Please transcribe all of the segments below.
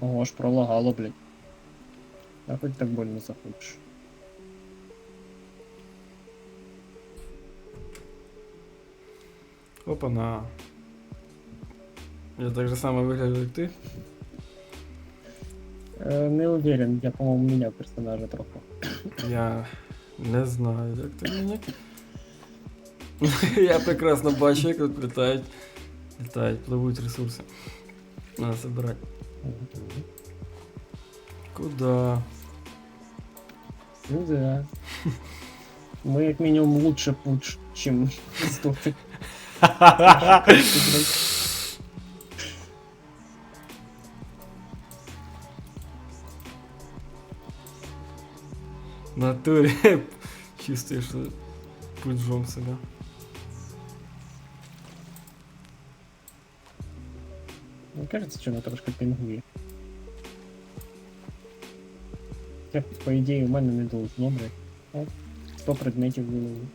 Ого, аж пролагало, блядь. А хоть так больно заходиш. Опа, на. Я так же само вигляджу, як ти. Е, не уверен, я, по-моєму, міняв персонажа трохи. Я не знаю, як ти мені. Я прекрасно бачу, як тут літають. Літають, пливуть ресурси. Надо забирати. Куда? Ну да. Мы як минимум лучше пуч, чем стоты. В натурі чувствуєш що пуджом себе. Мне кажется, что она трошки пінгує. Хоча, по ідеї, у мене не должно, блядь. О, 100 предметів виловив.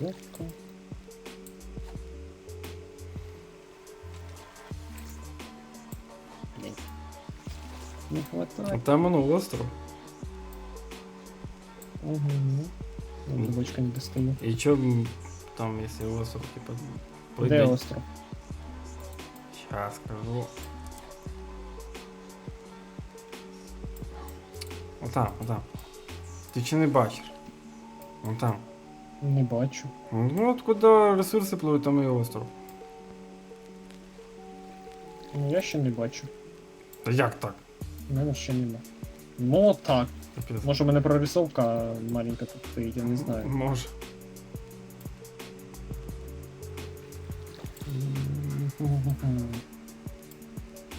Ловко. Блядь. Не А хватает. там воно остров. Угу. Ну, бочка не достаю. І чо м, там, якщо остров, типа, Де пройде. остров? Щас скажу. Отам, отам. Ти чи не бачиш? Отам. Не бачу. Ну от куди ресурси пливуть, там і остров. Ну я ще не бачу. Та як так? У мене ще нема. Ну так. Капець. Може у мене прорисовка маленька тут стоїть, я не знаю. Може.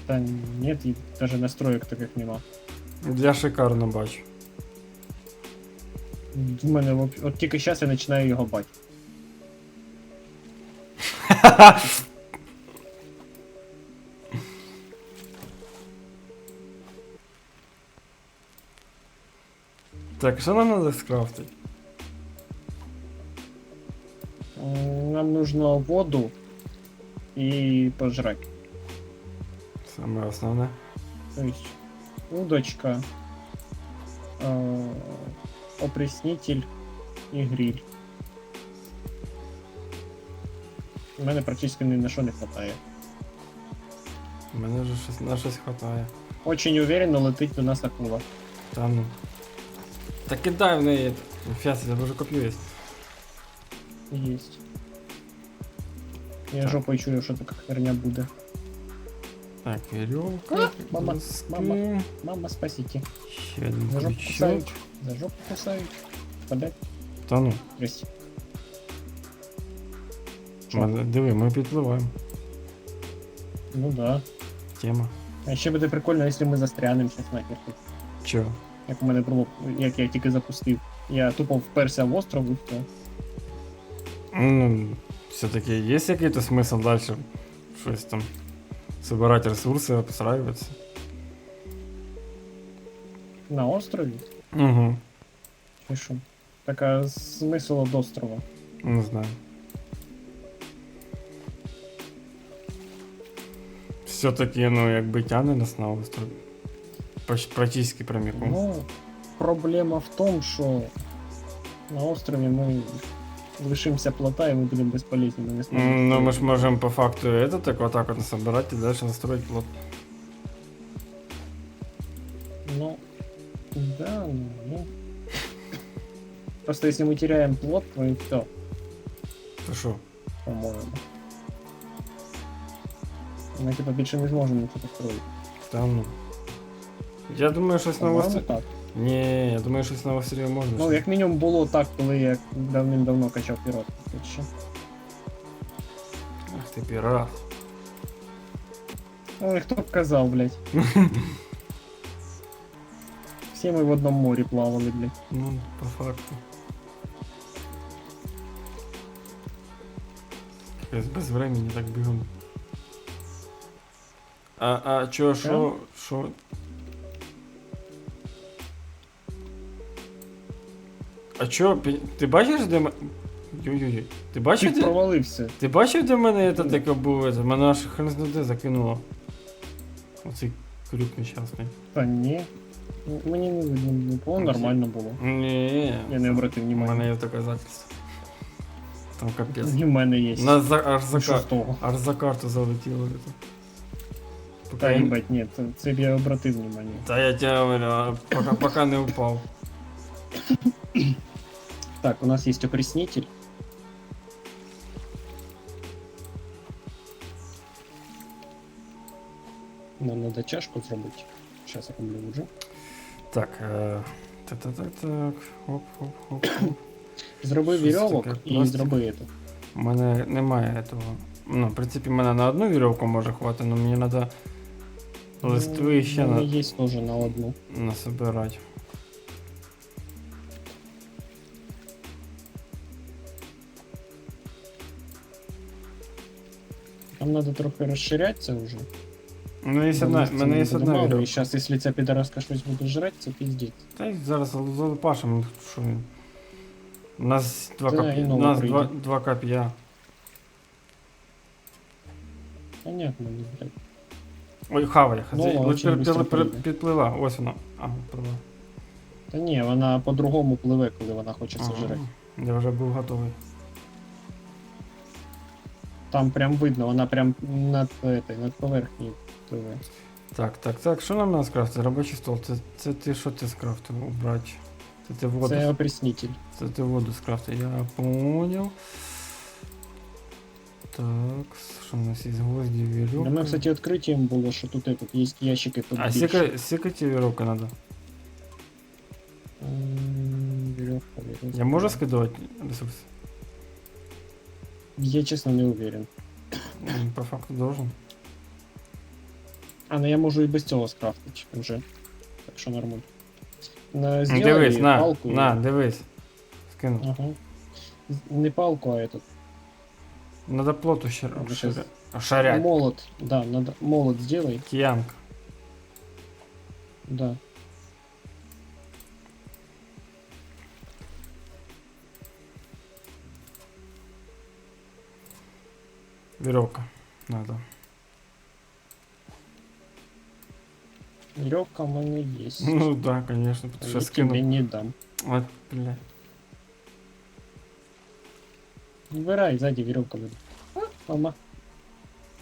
Та нет, і даже настроек таких нема. Я шикарно бачу. У мене воп- от тільки зараз я починаю його бати. Так, що нам треба скрафтити? Нам нужно воду і пожрать. Саме основне. То есть удочка, э, опреснитель і гриль. У мене практично ні на що не хватає. У мене вже щось на щось хватає. Очень уверенно летить до нас акула. Та ну. Та кидай в неї. Фіас, я вже коп'ю є. Есть. Я Так. жопою чую, що така херня буде. Так, вірьовка. А, мама, доски, мама. Мама, спасите. Ще один За жопу крючок. кусають. За жопу кусають. Подать. Та ну. Здрасте. Мене- Диви, ми підпливаємо. Ну да. Тема. А ще буде прикольно, якщо ми застрянемо щас нахер тут. Чо? Як у мене було, як я тільки запустив. Я тупо вперся в остров і все. Ну, все-таки є якийсь смисл далі щось там. Собирати ресурси, обстраюватися. На острові? Угу. Чи що? Така смисл від острова. Не знаю. Все-таки, ну, якби тяне нас на остров. Поч- Практически прямиком. Ну, проблема в том, что на острове мы лишимся плота, и мы будем бесполезны. Мы не сможем М, Ну, мы строить. ж можем по факту это так вот так вот собирать и дальше настроить плод. Ну, да, ну, ну. Просто если мы теряем плод, то и все, То що? по-моему. Мы типа більше не зможемо нічого построїти. Там, ну. Я думаю, щось на По-моєму, острові. так. Ні, я думаю, щось на острові можна. Ну, як мінімум було так, коли я давним-давно качав пірот. Тут ще. Ах ти пірат. Ой, хто б казав, блядь. Всі ми в одному морі плавали, блядь. Ну, по факту. Капець, без времени так бігом. А, а чо, що, що? А чо, пі- ти бачиш, де м- Йой-йой. Ти бачив, Чик де, провалився. ти бачив, де в мене це таке було? це? Мене аж хрен знає де закинуло. Оцей крюк нещасний. Та ні. М- Мені не видно було. По нормально було. Ні. Я не обратив У мене внимання. є доказательства. Там капець. І в мене є. На за, аж, за, Що кар- з того? аж за карту залетіло. это. Поки Та я- їбать, ні, це, це б я обратив внимание. Та я тебе говорю, а пока, пока не упав. Так, у нас есть опреснитель. Нам надо чашку зробити. Сейчас я роблю вже. Так, е, так, так, так, так. Хоп, хоп, хоп, хоп. Зроби Щось вірьовок таке, і пластик. зроби это. У мене немає того. Ну, в принципі, мене на одну вірьовку може хватити, але мені треба листви ще У на, мене є теж на одну. насобирати. Там надо трохи розширятися вже. Ну, є одна, в мене є одна І вірьовка. зараз, якщо ця підараска щось буде жрати, це піздець. Та й зараз залупашем, що він. У нас два Та, коп'я. і У нас прийде. два, два коп'я. Понятно, ну, блядь. Ой, хавай, Ну, хазяй. Ось пер- пер- пер- підплила. Ось вона. А, підплила. Та ні, вона по-другому пливе, коли вона хоче Ага. сожрати. Я вже був готовий. Там прям видно, вона прям над, этой, над поверхнею пливе. Так, так, так, що нам надо скрафтити? Робочий стол. Це, це ти що ти скрафтив? Убрать. Це ти воду. Це Це, опреснитель. ти воду скрафтив. Я понял. Так, що у нас є гвозді, Для вірьовка. мене, кстати, відкриттям було, що тут этот, є ящики тут А більше. скільки, скільки тебе вірьовка надо? М, Вірьовка, вірьовка. Я можу скидувати ресурси? Я чесно не уверен. По факту должен. А, ну я можу і без цього скрафтити вже. Так що нормально. На, Дивись, на, палку. на, дивись. Скину. Ага. Не палку, а этот. Надо щас. шаря... шарять. Молот. Да, надо. Молот сделай. Киянка. Да. Веревка. Надо. Веревка в мене є. Ну да, конечно, потому что Я тебе скину. не дам. Вот, бля. Выбирай, сзади веревка будет. А, мама.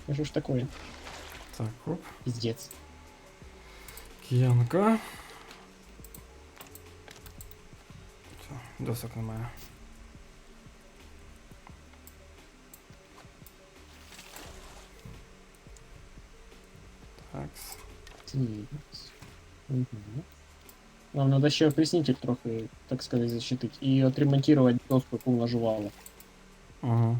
Это что ж такое? Так, оп. Пиздец. Киянка. Все, досок немає. Так. Пиздец. Мгм. Нам надо ще опреснитель трохи, так сказать, защитить. И отремонтировать доску, яку наживала. Ага.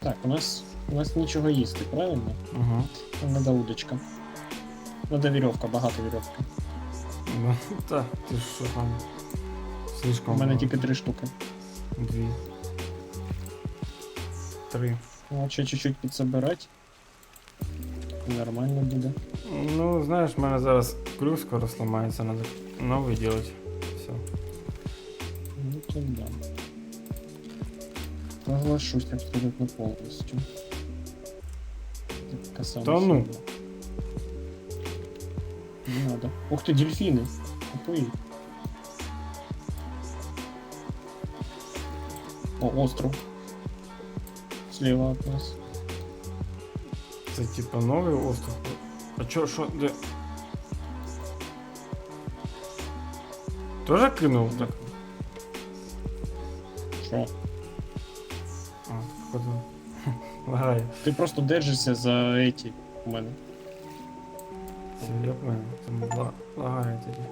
Так, у нас у нас нічого їсти, правильно? Ага. Нам надо удочка. Надо веревка, багато веревки Ну, та, ти що там? Слишком. У мене багато. тільки три штуки. Дві. Три. Ну, от ще чуть-чуть підсобирать. І Нормально буде. Ну, знаєш, в мене зараз крюк скоро сломається, надо новий делать. Все. Ну, тогда. Соглашусь абсолютно полностью. Так, касалось Да ну. Не надо. Ух ты, дельфины. Какой? О, остров. Слева от нас. Це типа новий остров. А чо, що, де? Тоже кинув так? Що? А, походу. Ти просто держишся за эти у мене. Все, я понял. Там ла- лагає тоді.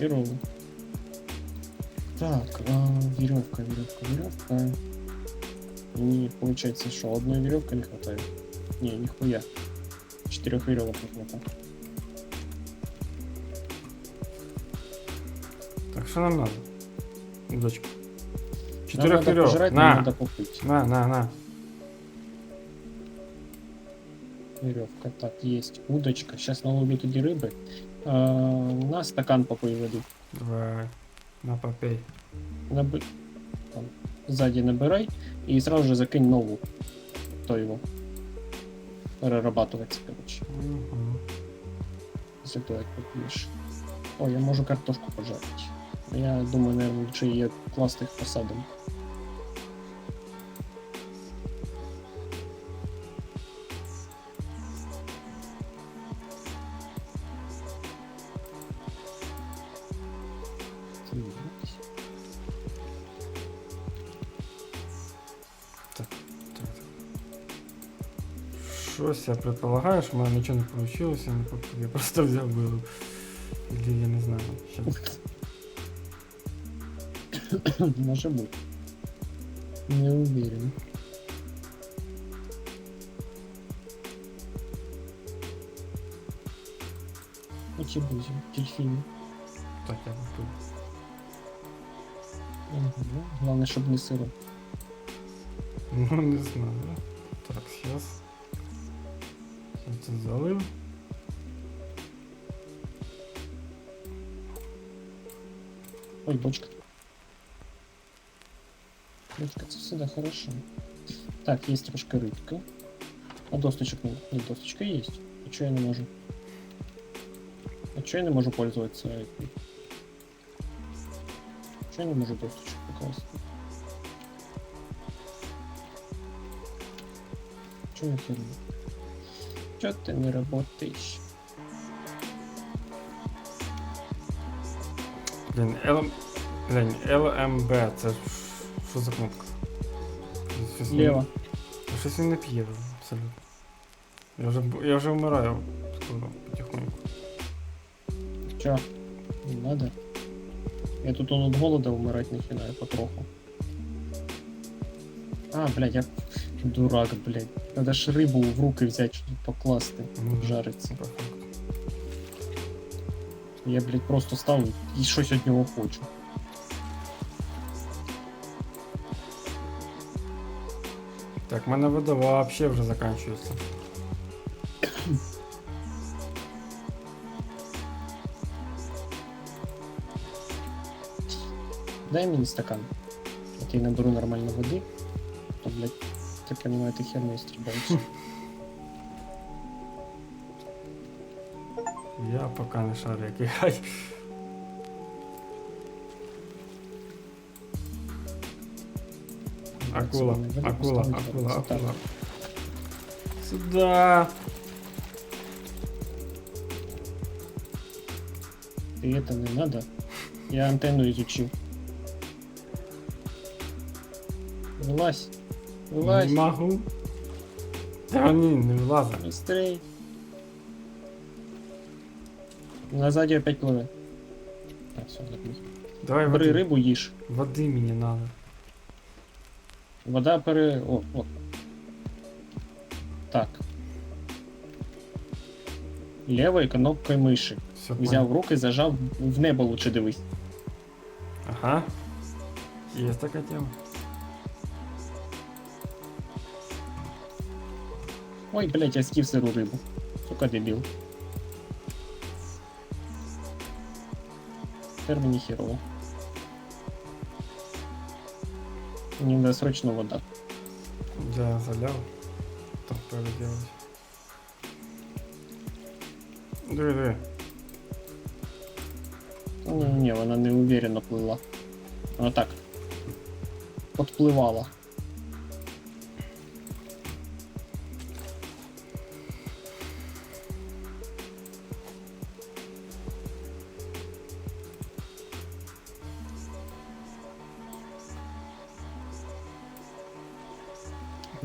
И ровно. Так, а, веревка, веревка, веревка. Не получается, что одной веревка не хватает. Не, нихуя. Четырех веревок не хватает. Так, що нам надо? Дочка. Нам Чотирьох надо вірьовок. пожрать, нам На, надо попить. на, на, на. Веревка, так, есть. Удочка. Сейчас наловлю тоді риби. Е, на стакан попий води. Давай. На попей. Наби... Там, сзади набирай и сразу же закинь новую. То его. Перерабатывается, короче. Угу. Если ты попьешь. О, я можу картошку пожарить. Я думаю, наверное, лучше ее класти их посадом. Щось я предполагаю, що в мене нічого не вийшло, я, не поп- я просто взяв вилив. Или я не знаю. Щас. Може бути. Не уверен. Очі бузі, дельфіни. Так, я попив. Угу. Главное, щоб не сиро. Ну, не знаю. Так, сейчас. Це залив. Ой, бочка. Бочка, це всегда хорошо. Так, есть трошка рыбка. А досточек нет? Нет, досточка есть. А чё я не могу? А чё я не могу пользоваться? Чё я не могу досточек показать? Чё я херня? Чё ты не работаешь? Блін, Л... Блін, LMB, це ж що за кнопка? Щось він- Лево. Щось він не п'є абсолютно. Я вже, б- я вже вмираю скоро, потихоньку. Чё? Не надо. Я тут он от голода умирать начинаю потроху. А, блядь, я дурак, блядь. Надо ж рыбу в руки взять, чтобы покласти, Ну, жариться. По факту. Я, блядь, просто став і щось від нього хочу. Так, в мене вода вообще вже закінчується. Дай мені стакан. От я наберу нормально води. То, блядь, ти понимаю, ти херню стрибаєш. Я поки не шарю, як грати. Акула, акула, акула, акула. Сюда. Ти это не надо. Я антенну изучил. Вылазь. Вылазь. Не могу. Та ні, не влазить. Быстрей. Назаді опять пливе. Так, все, забув. Давай Бери води. рибу їж. Води мені надо. Вода пере. О, о. Так. Левою кнопкою миші. Все, Взяв в руки, зажав, в небо лучше дивись. Ага. Є така тема. Ой, блять, я сків сиру рибу. Сука, дебіл. Тепер мені херово. Мені надо срочно вода. Я заляв. Так переделать. Диви, диви. Ні, ні, вона не уверенно плила. Вона так. Подпливала.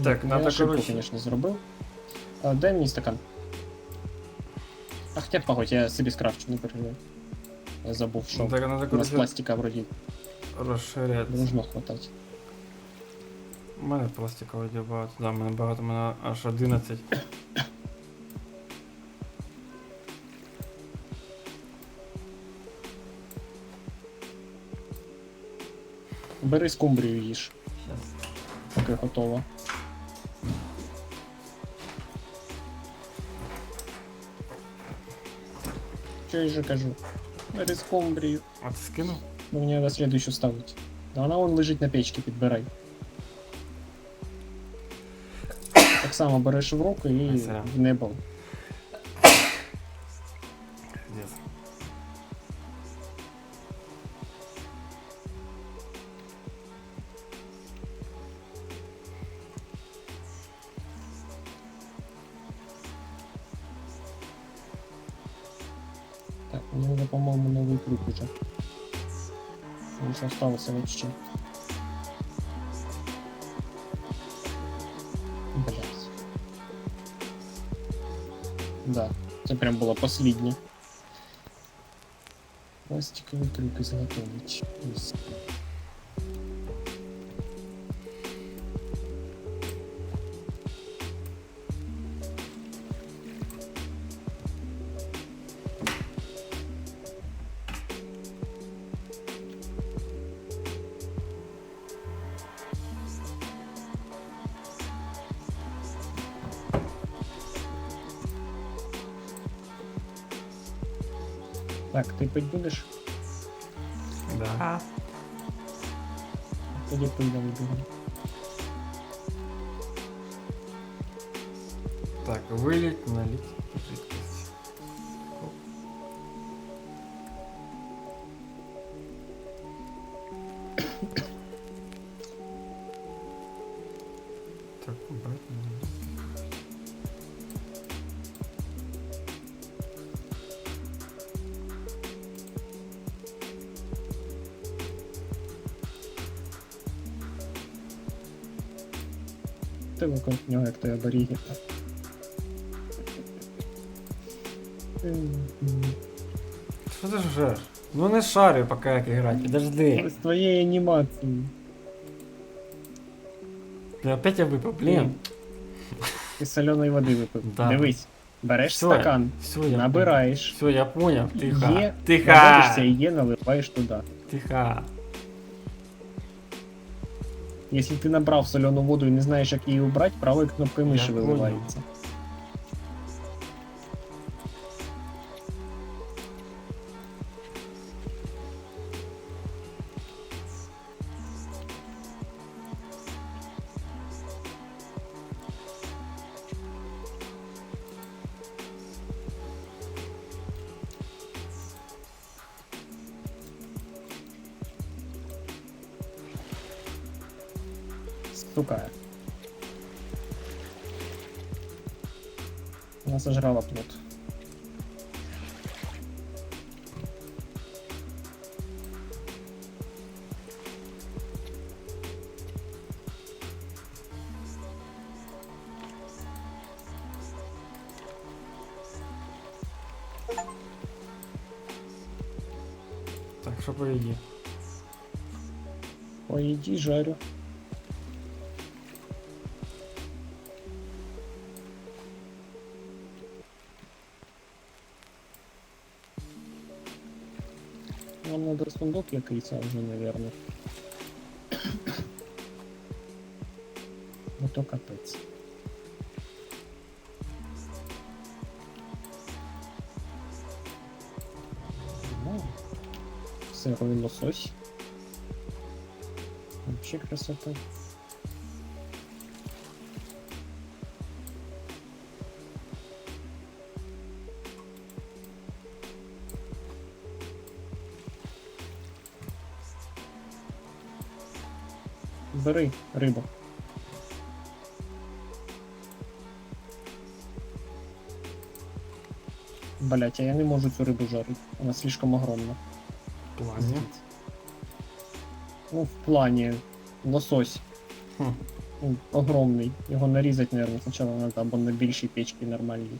Так, Я надо, ошибку, короче, конечно, зробив. А, дай мені стакан. А хоча погодь, я собі скрафчу, не переживай. Я забув, що так, надо, у нас короче, пластика вроді розширяти. должно хватати. У мене пластикового є багато, да, у мене багато, у мене аж 11. Бери скумбрію їж, Сейчас. поки готова. Що я же кажу? Бери скумбрію. А ти скинув? Ну, мені треба слідуючу ставити. Да вона вон лежить на печці, підбирай. Так само береш в руку і Сорян. в небо. Так, мені треба, по-моєму, новий крюк уже. Він що осталося вообще. Блять. Да, це прям було последнє. Пластиковий крюк изготовить. Так, ти пить будеш? Да. Тоді пийдемо бігом. Так, вылить, налить Ти вокруг нього, як той аборігін. Что ты жрешь? Ну не шарю пока як играть, подожди. З твоєю анімацією. Блин, опять я выпал, блин. Ти соленої води випив. Да. Дивись, береш Всё, стакан, Все, я набираєш, Все, я понял. Тихо. є, Тихо. наводишся і є, наливаєш туди. Тихо. Якщо ти набрав солену воду і не знаєш, як її убрати, правою кнопкою Я миші Стукає. Вона сожрала плод. Так, что по еде? Ой, иди жарю. Нам надо сундук якийсь вже, наверное. Ну то капець. Ну, сирий лосось. Вообще красота. Бери рибу. Блять, а я не можу цю рибу жарити. Вона слишком огромна. В плане? Ну, в плане лосось. Хм. Ну, огромний. Його нарізати, наверное, спочатку треба, або на більшій печці нормальній.